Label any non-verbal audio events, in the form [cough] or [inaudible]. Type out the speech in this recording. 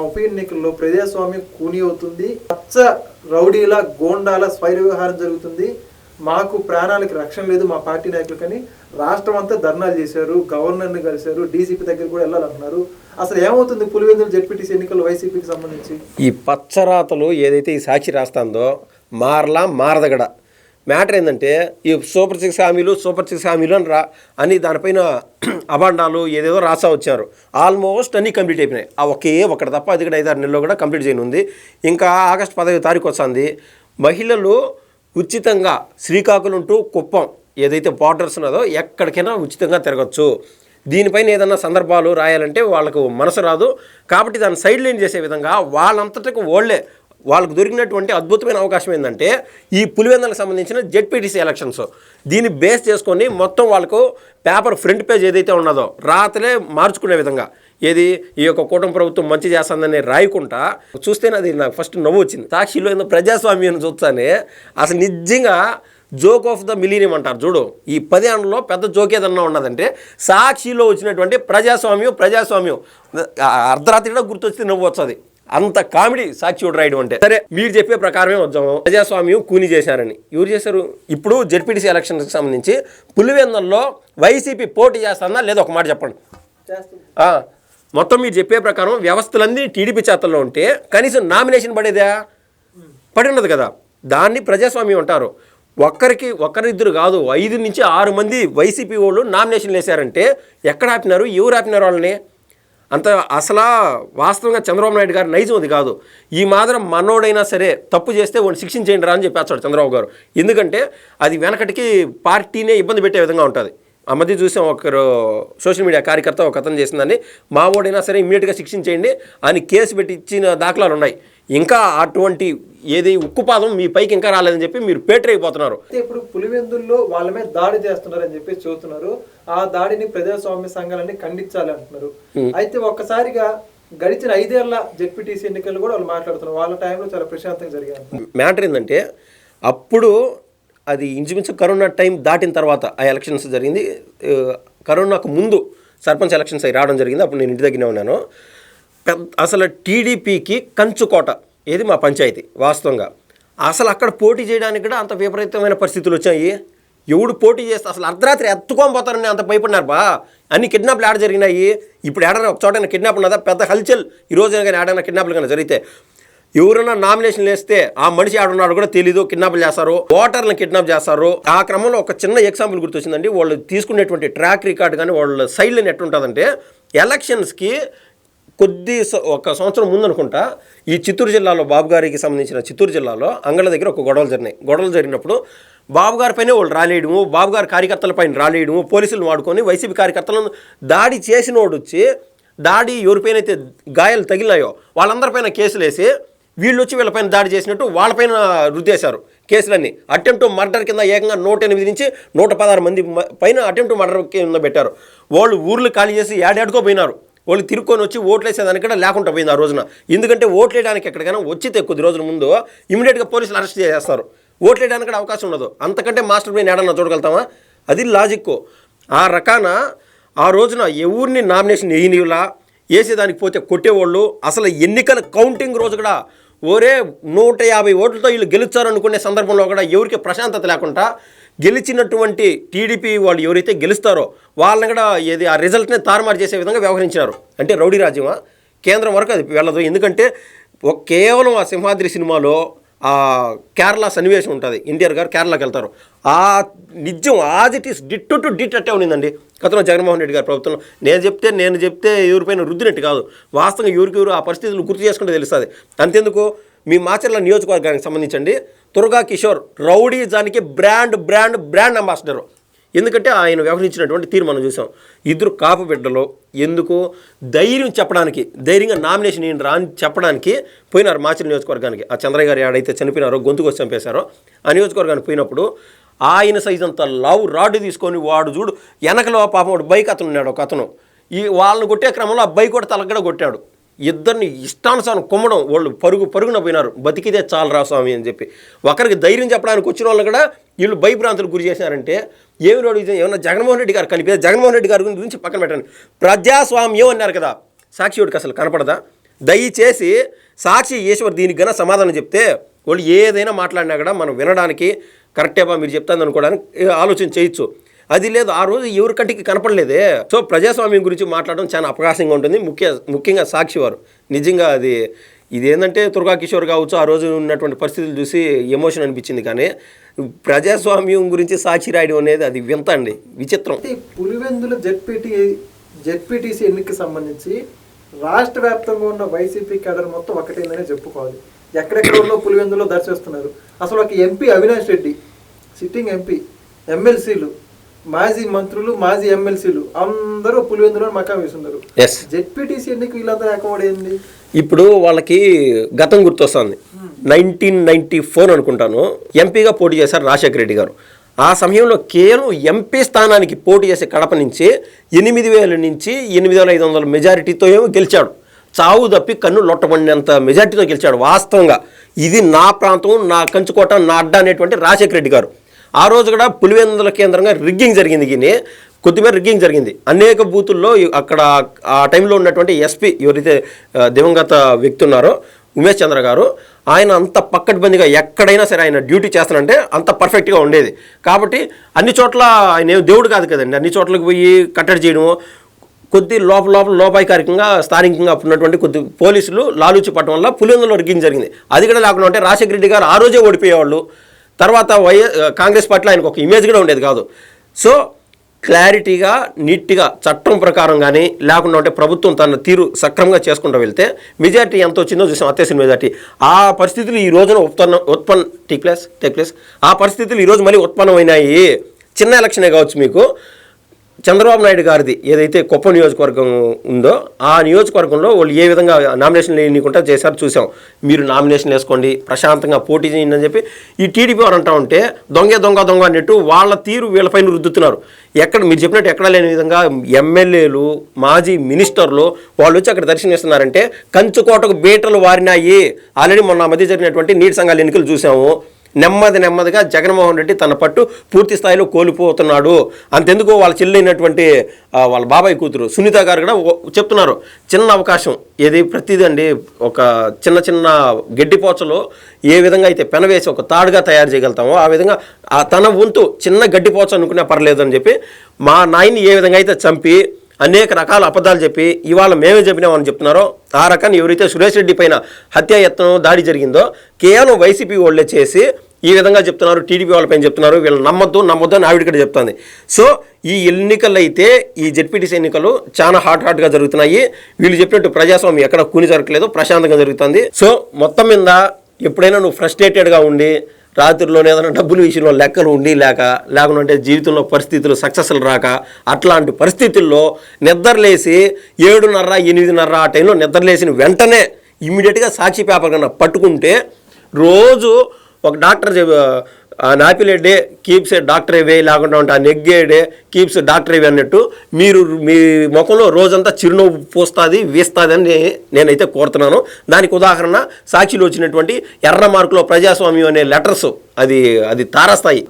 ఉప ఎన్నికల్లో ప్రజాస్వామ్యం కూని అవుతుంది పచ్చ రౌడీల గోండాల స్వైర వ్యవహారం జరుగుతుంది. మాకు ప్రాణాలకు రక్షణ లేదు మా పార్టీ నాయకులకని రాష్ట్రం అంతా ధర్నాలు చేశారు. గవర్నర్ని కలిశారు. డీసీపీ దగ్గర కూడా వెళ్ళాలంటున్నారు. అసలు ఏమవుతుంది పులివెందులు జడ్పీటీసీ ఎన్నికలు వైసీపీకి సంబంధించి? ఈ పచ్చరాతలు ఏదైతే ఈ సాక్షి రాస్తుందో మారలా మారదగడ. మ్యాటర్ ఏంటంటే ఈ సూపర్ సిక్స్ హామీలు సూపర్ సిక్స్ హామీలు అని రా అని దానిపైన [clears throat] అభాండాలు ఏదేదో రాసా వచ్చారు. ఆల్మోస్ట్ అన్నీ కంప్లీట్ అయిపోయినాయి. ఆ ఒకే ఒకటి తప్ప అది కూడా ఐదారు నెలలో కూడా కంప్లీట్ చేయను ఉంది ఇంకా ఆగస్ట్ పదహైదు తారీఖు వస్తుంది. మహిళలు ఉచితంగా శ్రీకాకుళం టు కుప్పం ఏదైతే బార్డర్స్ ఉన్నదో ఎక్కడికైనా ఉచితంగా తిరగచ్చు. దీనిపైన ఏదన్నా సందర్భాలు రాయాలంటే వాళ్ళకు మనసు రాదు. కాబట్టి దాన్ని సైడ్ లైన్ చేసే విధంగా వాళ్ళంతటికి వాళ్ళే వాళ్ళకు దొరికినటువంటి అద్భుతమైన అవకాశం ఏంటంటే ఈ పులివెందలకు సంబంధించిన జెడ్పీటీసీ ఎలక్షన్స్ దీన్ని బేస్ చేసుకొని మొత్తం వాళ్ళకు పేపర్ ఫ్రంట్ పేజ్ ఏదైతే ఉన్నదో రాత్రే మార్చుకునే విధంగా. ఏది? ఈ యొక్క కూటమి ప్రభుత్వం మంచి చేస్తుందని రాయకుండా చూస్తేనే అది నాకు ఫస్ట్ నవ్వు వచ్చింది. సాక్షిలో ఏదో ప్రజాస్వామ్యం చూస్తానే అసలు నిజంగా జోక్ ఆఫ్ ద మిలీనియం అంటారు. చూడు ఈ పది ఏళ్ళలో పెద్ద జోక్ ఏదన్నా ఉన్నదంటే సాక్షిలో వచ్చినటువంటి ప్రజాస్వామ్యం ప్రజాస్వామ్యం. అర్ధరాత్రి కూడా గుర్తొచ్చి నవ్వు వస్తుంది అంత కామెడీ సాక్షి రాయడం అంటే. సరే మీరు చెప్పే ప్రకారమే వద్దాము. ప్రజాస్వామ్యం కూని చేశారని. ఎవరు చేశారు? ఇప్పుడు జెడ్పీటీసీ ఎలక్షన్కి సంబంధించి పులివెందల్లో వైసీపీ పోటీ చేస్తుందా లేదా ఒక మాట చెప్పండి. మొత్తం మీరు చెప్పే ప్రకారం వ్యవస్థలన్నీ టీడీపీ చేతల్లో ఉంటే కనీసం నామినేషన్ పడేదా? పడి ఉన్నది కదా. దాన్ని ప్రజాస్వామ్యం అంటారు. ఒక్కరికి ఒక్కరిద్దరు కాదు ఐదు నుంచి ఆరు మంది వైసీపీ వాళ్ళు నామినేషన్లు వేశారంటే ఎక్కడ ఆపినారు? ఎవరు ఆపినారు వాళ్ళని? అంత అసలా వాస్తవంగా చంద్రబాబు నాయుడు గారు నైజం అది కాదు. ఈ మాత్రం మనోడైనా సరే తప్పు చేస్తే వాడిని శిక్షించేయండి రా అని చెప్పేస్తాడు చంద్రబాబు గారు. ఎందుకంటే అది వెనకటికి పార్టీనే ఇబ్బంది పెట్టే విధంగా ఉంటుంది. ఆ మధ్య చూసాం ఒకరు సోషల్ మీడియా కార్యకర్త ఒక అతను చేసిందని మా ఓడైనా సరే ఇమ్మీడియట్గా శిక్షించేయండి అని కేసు పెట్టి ఇచ్చిన దాఖలాలు ఉన్నాయి ఇంకా అటువంటి ఏది ఉక్కుపాదం మీ పైకి ఇంకా రాలేదని చెప్పి మీరు పేటరైపోతున్నారు. అయితే ఇప్పుడు పులివెందుల్లో వాళ్ళ మీద దాడి చేస్తున్నారని చెప్పి చూస్తున్నారు ఆ దాడిని ప్రజాస్వామ్య సంఘాలన్నీ ఖండించాలి అంటున్నారు. అయితే ఒక్కసారిగా గడిచిన ఐదేళ్ళ జెడ్పీటీసీ ఎన్నికలు కూడా వాళ్ళు మాట్లాడుతున్నారు. వాళ్ళ టైంలో చాలా ప్రశాంతంగా జరిగాయి మ్యాటర్ ఏంటంటే అప్పుడు అది ఇంచుమించు కరోనా టైం దాటిన తర్వాత ఆ ఎలక్షన్స్ జరిగింది. కరోనాకు ముందు సర్పంచ్ ఎలక్షన్స్ అవి రావడం జరిగింది. అప్పుడు నేను ఇంటి దగ్గరనే ఉన్నాను. పెద్ద అసలు టీడీపీకి కంచుకోట ఏది మా పంచాయతీ వాస్తవంగా. అసలు అక్కడ పోటీ చేయడానికి కూడా అంత విపరీతమైన పరిస్థితులు వచ్చాయి. ఎవడు పోటీ చేస్తే అసలు అర్ధరాత్రి ఎత్తుకొని పోతారని అంత భయపడినారు బా. అన్ని కిడ్నాప్లు ఆడ జరిగినాయి. ఇప్పుడు ఏడైనా ఒక చోటైనా కిడ్నాప్ ఉన్నదా? పెద్ద హల్చల్. ఈ రోజు కానీ ఏడైనా కిడ్నాప్లు కానీ జరిగితే ఎవరైనా నామినేషన్ వేస్తే ఆ మనిషి ఆడున్నాడు కూడా తెలీదు. కిడ్నాప్ చేస్తారు ఓటర్లను కిడ్నాప్ చేస్తారు. ఆ క్రమంలో ఒక చిన్న ఎగ్జాంపుల్ గుర్తొచ్చిందండి. వాళ్ళు తీసుకునేటువంటి ట్రాక్ రికార్డ్ కానీ వాళ్ళ సైడ్ ఎట్టుంటుందంటే ఎలక్షన్స్కి కొద్ది ఒక సంవత్సరం ముందు అనుకుంటా ఈ చిత్తూరు జిల్లాలో బాబు గారికి సంబంధించిన చిత్తూరు జిల్లాలో అంగళ్ళ దగ్గర ఒక గొడవలు జరిగినాయి. గొడవలు జరిగినప్పుడు బాబుగారి పైన వాళ్ళు రాలేయడము బాబు గారి కార్యకర్తల పైన రాలేయడము పోలీసులు వాడుకొని వైసీపీ కార్యకర్తలను దాడి చేసినోడు వచ్చి దాడి ఎవరిపైన అయితే గాయాలు తగిలినాయో వాళ్ళందరిపైన కేసులు వేసి వీళ్ళు వచ్చి వీళ్ళపైన దాడి చేసినట్టు వాళ్ళపైన రుద్దేశారు కేసులన్నీ. అటెంప్ట్ మర్డర్ కింద ఏకంగా నూట ఎనిమిది నుంచి నూట పదహారు మంది పైన అటెంప్ట్ మర్డర్ కింద పెట్టారు. వాళ్ళు ఊర్లు ఖాళీ చేసి ఏడాడుకో పోయినారు. వాళ్ళు తిరుక్కొని వచ్చి ఓట్లేసేదానికి కూడా లేకుండా పోయింది ఆ రోజున. ఎందుకంటే ఓట్లేయడానికి ఎక్కడికైనా వచ్చితే కొద్ది రోజుల ముందు ఇమీడియట్గా పోలీసులు అరెస్ట్ చేసేస్తారు. ఓట్లేయడానికి కూడా అవకాశం ఉండదు. అంతకంటే మాస్టర్ బ్రెయిన్ ఏడన్నా చూడగలుగుతామా? అది లాజిక్. ఆ రకాన ఆ రోజున ఎవరిని నామినేషన్ వేయనివ్వలా? వేసేదానికి పోతే కొట్టేవాళ్ళు. అసలు ఎన్నికల కౌంటింగ్ రోజు కూడా ఒరే నూట యాభై ఓట్లతో వీళ్ళు గెలుచారు అనుకునే సందర్భంలో కూడా ఎవరికి ప్రశాంతత లేకుండా గెలిచినటువంటి టీడీపీ వాళ్ళు ఎవరైతే గెలుస్తారో వాళ్ళని కూడా ఏది ఆ రిజల్ట్ని తారుమారు చేసే విధంగా వ్యవహరించారు అంటే రౌడీ రాజ్యమా? కేంద్రం వరకు అది వెళ్ళదు. ఎందుకంటే కేవలం ఆ సింహాద్రి సినిమాలో ఆ కేరళ సన్నివేశం ఉంటుంది. ఎన్టీఆర్ గారు కేరళకి వెళ్తారు. ఆ నిజం as it is ditto to ditto అట్టే ఉన్నిందండి గతంలో జగన్మోహన్ రెడ్డి గారి ప్రభుత్వంలో. నేను చెప్తే నేను చెప్తే ఎవరిపైన రుద్దినట్టు కాదు. వాస్తవంగా ఎవరికి ఎవరు ఆ పరిస్థితులు గుర్తు చేసుకుంటే తెలుస్తుంది. అంతెందుకు? మీ మాచర్ల నియోజకవర్గానికి సంబంధించండి. తురగా కిషోర్ రౌడీజానికి బ్రాండ్ బ్రాండ్ బ్రాండ్ అంబాసిడర్. ఎందుకంటే ఆయన వ్యవహరించినటువంటి తీరు మనం చూసాం. ఇద్దరు కాపు బిడ్డలు ఎందుకు ధైర్యం చెప్పడానికి ధైర్యంగా నామినేషన్ ఏంటి అని చెప్పడానికి పోయినారు మాచర్ నియోజకవర్గానికి. ఆ చంద్రయ్య గారు ఏడైతే చనిపోయినారో గొంతుకు వచ్చి చంపేశారో ఆ నియోజకవర్గానికి పోయినప్పుడు ఆయన సైజ్ అంత లవ్ రాడ్ తీసుకొని వాడు చూడు వెనకలో పాపం వాడు బైక్ అతను ఉన్నాడు ఒక అతను. ఈ వాళ్ళని కొట్టే క్రమంలో ఆ బైక్ కూడా తలగడ కొట్టాడు. ఇద్దరిని ఇష్టానుసారం కుమ్మడం వాళ్ళు పరుగు పరుగున పోయినారు. బతికితే చాలు రా స్వామి అని చెప్పి. ఒకరికి ధైర్యం చెప్పడానికి వచ్చిన వాళ్ళు కూడా వీళ్ళు భయభ్రాంతులు గురి చేశారంటే ఏమి రోడ్డు ఏమన్నా జగన్మోహన్ రెడ్డి గారు కలిపి జగన్మోహన్ రెడ్డి గారి గురించి పక్కన పెట్టండి. ప్రజాస్వామ్యం అన్నారు కదా. సాక్షివుడికి అసలు కనపడదా? దయచేసి సాక్షి ఈశ్వర్ దీనికి గన సమాధానం చెప్తే వాళ్ళు ఏదైనా మాట్లాడినా కూడా మనం వినడానికి కరెక్టేబా మీరు చెప్తాను అనుకోవడానికి ఆలోచన చేయొచ్చు. అది లేదు ఆ రోజు ఎవరి కంటికి కనపడలేదే. సో ప్రజాస్వామ్యం గురించి మాట్లాడడం చాలా అవకాశంగా ఉంటుంది. ముఖ్య ముఖ్యంగా సాక్షి వారు నిజంగా అది ఇది ఏంటంటే దుర్గా కిషోర్ కావచ్చు ఆ రోజు ఉన్నటువంటి పరిస్థితులు చూసి ఎమోషన్ అనిపించింది. కానీ ప్రజాస్వామ్యం గురించి సాక్షి రాయడం అనేది అది వింత అండి. విచిత్రం. ఈ పులివెందుల జెడ్పీటీ జెడ్పీటీసీ ఎన్నికకి సంబంధించి రాష్ట్ర వ్యాప్తంగా ఉన్న వైసీపీ కేడర్ మొత్తం ఒకటేందనే చెప్పుకోవాలి. ఎక్కడెక్కడో పులివెందులో దర్శిస్తున్నారు. అసలు ఒక MP Avinash Reddy sitting MP ఎమ్మెల్సీలు మాజీ మంత్రులు మాజీ ఎమ్మెల్సీలు అందరూ పులివెందులో మకా వేసున్నారు ఎస్ జెడ్పీటీసీ ఎన్నిక వీళ్ళందరూ ఏకమడేంది ఇప్పుడు వాళ్ళకి గతం గుర్తొస్తుంది. నైన్టీన్ నైన్టీ ఫోర్ అనుకుంటాను ఎంపీగా పోటీ చేశారు రాజశేఖర రెడ్డి గారు. ఆ సమయంలో కేవలం ఎంపీ స్థానానికి పోటీ చేసే కడప నుంచి ఎనిమిది వేల నుంచి ఎనిమిది వేల ఐదు వందల మెజారిటీతో ఏమో గెలిచాడు. చావు తప్పి కన్ను లొట్టబడినంత మెజారిటీతో గెలిచాడు వాస్తవంగా. ఇది నా ప్రాంతం నా కంచుకోట నా అడ్డా అనేటువంటి రాజశేఖర రెడ్డి గారు. ఆ రోజు కూడా పులివెందుల కేంద్రంగా రిగ్గింగ్ జరిగింది గిని కొద్దిమేర రిగ్గింగ్ జరిగింది. అనేక బూతుల్లో అక్కడ ఆ టైంలో ఉన్నటువంటి ఎస్పీ ఎవరైతే దివంగత వ్యక్తి ఉన్నారో ఉమేష్ చంద్ర గారు ఆయన అంత పక్కటిబందిగా ఎక్కడైనా సరే ఆయన డ్యూటీ చేస్తానంటే అంత పర్ఫెక్ట్గా ఉండేది. కాబట్టి అన్ని చోట్ల ఆయన దేవుడు కాదు కదండి. అన్ని చోట్లకి పోయి కట్టడి చేయడము కొద్ది లోపల లోపల లోపాయికారికంగా స్థానికంగా ఉన్నటువంటి కొద్ది పోలీసులు లాలూచి పట్టడం వల్ల పులివెందులో రిగ్గింగ్ జరిగింది. అది కూడా లేకుండా ఉంటే రాజశేఖర రెడ్డి గారు ఆ రోజే ఓడిపోయేవాళ్ళు. తర్వాత వైఎస్ కాంగ్రెస్ పార్టీలో ఆయనకు ఒక ఇమేజ్ కూడా ఉండేది కాదు. సో క్లారిటీగా నీట్గా చట్టం ప్రకారం కానీ లేకుండా ఉంటే ప్రభుత్వం తన తీరు సక్రమంగా చేసుకుంటూ వెళ్తే మెజార్టీ ఎంత వచ్చిందో చూసాం అత్యసిన మెజార్టీ. ఆ పరిస్థితులు ఈ రోజున ఉత్పన్న ఉత్పన్న టీ ప్లేస్ టేక్ ప్లేస్ ఆ పరిస్థితులు ఈరోజు మళ్ళీ ఉత్పన్నమైనాయి. చిన్న ఎలక్షనే కావచ్చు మీకు. చంద్రబాబు నాయుడు గారిది ఏదైతే కొప్ప నియోజకవర్గం ఉందో ఆ నియోజకవర్గంలో వాళ్ళు ఏ విధంగా నామినేషన్ లేనికుండా చేశారో చూసాం మీరు నామినేషన్ వేసుకోండి ప్రశాంతంగా పోటీ చేయండి అని చెప్పి ఈ టీడీపీ వారు అంటా ఉంటే దొంగ దొంగ దొంగ అన్నట్టు వాళ్ళ తీరు వీళ్ళపైన రుద్దుతున్నారు. ఎక్కడ మీరు చెప్పినట్టు ఎక్కడ లేని విధంగా ఎమ్మెల్యేలు మాజీ మినిస్టర్లు వాళ్ళు వచ్చి అక్కడ దర్శనమిస్తున్నారంటే కంచుకోటకు బీటలు వారినాయి. ఆల్రెడీ మొన్న మధ్య జరిగినటువంటి నీటి సంఘాల ఎన్నికలు చూసాము నెమ్మది నెమ్మదిగా జగన్మోహన్ రెడ్డి తన పట్టు పూర్తి స్థాయిలో కోల్పోతున్నాడు. అంతెందుకు వాళ్ళ చెల్లైనటువంటి వాళ్ళ బాబాయ్ కూతురు సునీత గారు కూడా చెప్తున్నారు. చిన్న అవకాశం. ఏది ప్రతిదీ అండి ఒక చిన్న చిన్న గడ్డిపోచలో ఏ విధంగా అయితే పెనవేసి ఒక తాడుగా తయారు చేయగలుగుతామో ఆ విధంగా తన వంతు చిన్న గడ్డిపోచ అనుకున్నా పర్లేదు అని చెప్పి మా నాయన్ని ఏ విధంగా అయితే చంపి అనేక రకాల అబద్ధాలు చెప్పి ఇవాళ మేమే చెప్పినామని చెప్తున్నారో ఆ రకాన్ని ఎవరైతే సురేష్ రెడ్డి పైన హత్యాయత్నం దాడి జరిగిందో కేవలం వైసీపీ వాళ్ళే చేసి ఈ విధంగా చెప్తున్నారు టీడీపీ వాళ్ళపైన చెప్తున్నారు వీళ్ళు నమ్మొద్దు నమ్మొద్దు అని ఆవిడ కూడా చెప్తుంది. సో ఈ ఎన్నికలు అయితే ఈ జెడ్పీటీసీ ఎన్నికలు చాలా హాట్ హాట్గా జరుగుతున్నాయి. వీళ్ళు చెప్పినట్టు ప్రజాస్వామ్యం ఎక్కడ కూని జరగలేదు ప్రశాంతంగా జరుగుతుంది. సో మొత్తం మీద ఎప్పుడైనా నువ్వు ఫ్రస్ట్రేటెడ్గా ఉండి రాత్రిలోనే ఏదైనా డబ్బుల విషయంలో లెక్కలు ఉండి లేక లేకుంటే జీవితంలో పరిస్థితులు సక్సెస్లు రాక అట్లాంటి పరిస్థితుల్లో నిద్రలేసి ఏడున్నర ఎనిమిదిన్నర ఆ టైంలో నిద్రలేసిన వెంటనే ఇమ్మీడియట్గా సాక్షి పేపర్ కన్నా పట్టుకుంటే రోజు ఒక డాక్టర్ చెప్- ఆ నాపిలేడే కీప్స్ ఏ డాక్టర్ అవే లేకుండా ఉంటే ఆ నెగ్గేడే కీప్స్ డాక్టర్ అవే అన్నట్టు మీరు మీ ముఖంలో రోజంతా చిరునవ్వు పోస్తుంది వీస్తుంది అని నేనైతే కోరుతున్నాను. దానికి ఉదాహరణ సాక్షిలో వచ్చినటువంటి ఎర్ర మార్కులో ప్రజాస్వామ్యం అనే లెటర్స్ అది అది తారస్థాయి.